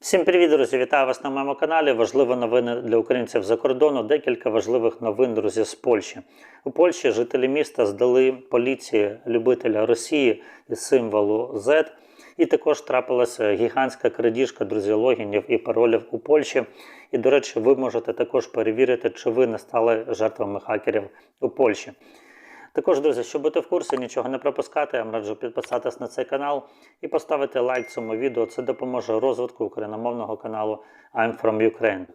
Всім привіт, друзі! Вітаю вас на моєму каналі. Важливі новини для українців за кордону. Декілька важливих новин, друзі, з Польщі. У Польщі жителі міста здали поліції любителя Росії із символу Z. І також трапилася гігантська крадіжка друзі логінів і паролів у Польщі. І, до речі, ви можете також перевірити, чи ви не стали жертвами хакерів у Польщі. Також, друзі, щоб бути в курсі, нічого не пропускати, я вам раджу підписатись на цей канал і поставити лайк цьому відео. Це допоможе розвитку україномовного каналу I'm from Ukraine.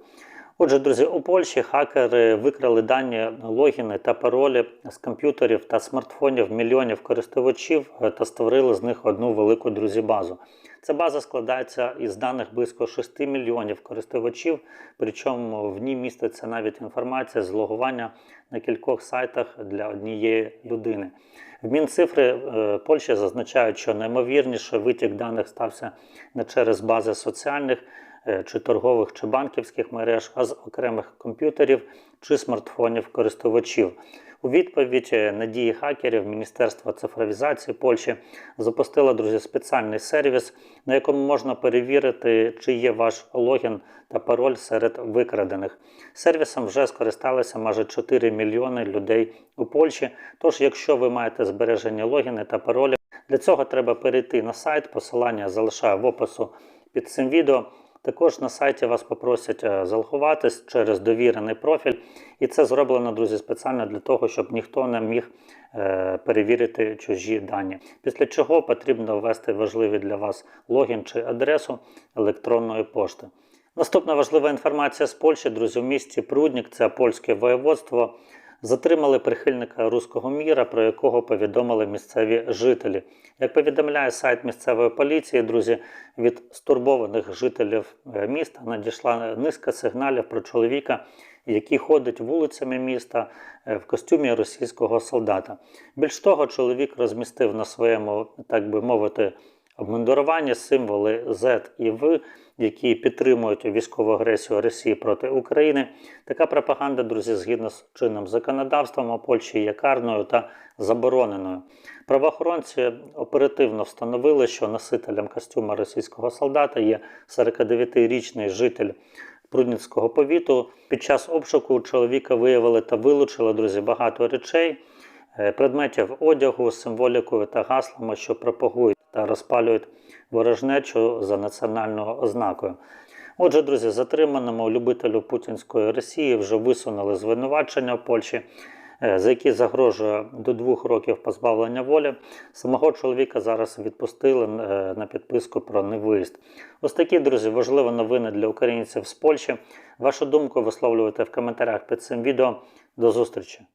Отже, друзі, у Польщі хакери викрали дані логіни та паролі з комп'ютерів та смартфонів мільйонів користувачів та створили з них одну велику друзі базу. Ця база складається із даних близько 6 мільйонів користувачів, причому в ній міститься навіть інформація з логування на кількох сайтах для однієї людини. В Мінцифри е, Польщі зазначають, що наймовірніше витік даних стався не через бази соціальних чи торгових чи банківських мереж, а з окремих комп'ютерів чи смартфонів користувачів. У відповідь е, на дії хакерів Міністерство цифровізації Польщі запустило друзі спеціальний сервіс, на якому можна перевірити, чи є ваш логін та пароль серед викрадених. Сервісом вже скористалися майже 4 мільйони людей у Польщі. Тож, якщо ви маєте збережені логіни та паролі, для цього треба перейти на сайт. Посилання залишаю в опису під цим відео. Також на сайті вас попросять е, залогуватись через довірений профіль, і це зроблено, друзі, спеціально для того, щоб ніхто не міг е, перевірити чужі дані. Після чого потрібно ввести важливі для вас логін чи адресу електронної пошти. Наступна важлива інформація з Польщі, друзі, в місті Пруднік, це польське воєводство. Затримали прихильника руського міра, про якого повідомили місцеві жителі. Як повідомляє сайт місцевої поліції, друзі, від стурбованих жителів е, міста надійшла низка сигналів про чоловіка, який ходить вулицями міста е, в костюмі російського солдата. Більш того, чоловік розмістив на своєму, так би мовити, обмундирування символи Z і В, які підтримують військову агресію Росії проти України. Така пропаганда, друзі, згідно з чинним законодавством у Польщі є карною та забороненою. Правоохоронці оперативно встановили, що носителем костюма російського солдата є 49-річний житель. Прудницького повіту під час обшуку чоловіка виявили та вилучили друзі багато речей, е, предметів одягу з символікою та гаслами, що пропагують та розпалюють ворожнечу за національною ознакою. Отже, друзі, затриманому любителю путінської Росії вже висунули звинувачення в Польщі, е, за які загрожує до двох років позбавлення волі. Самого чоловіка зараз відпустили е, на підписку про невиїзд. Ось такі, друзі, важливі новини для українців з Польщі. Вашу думку висловлюйте в коментарях під цим відео. До зустрічі!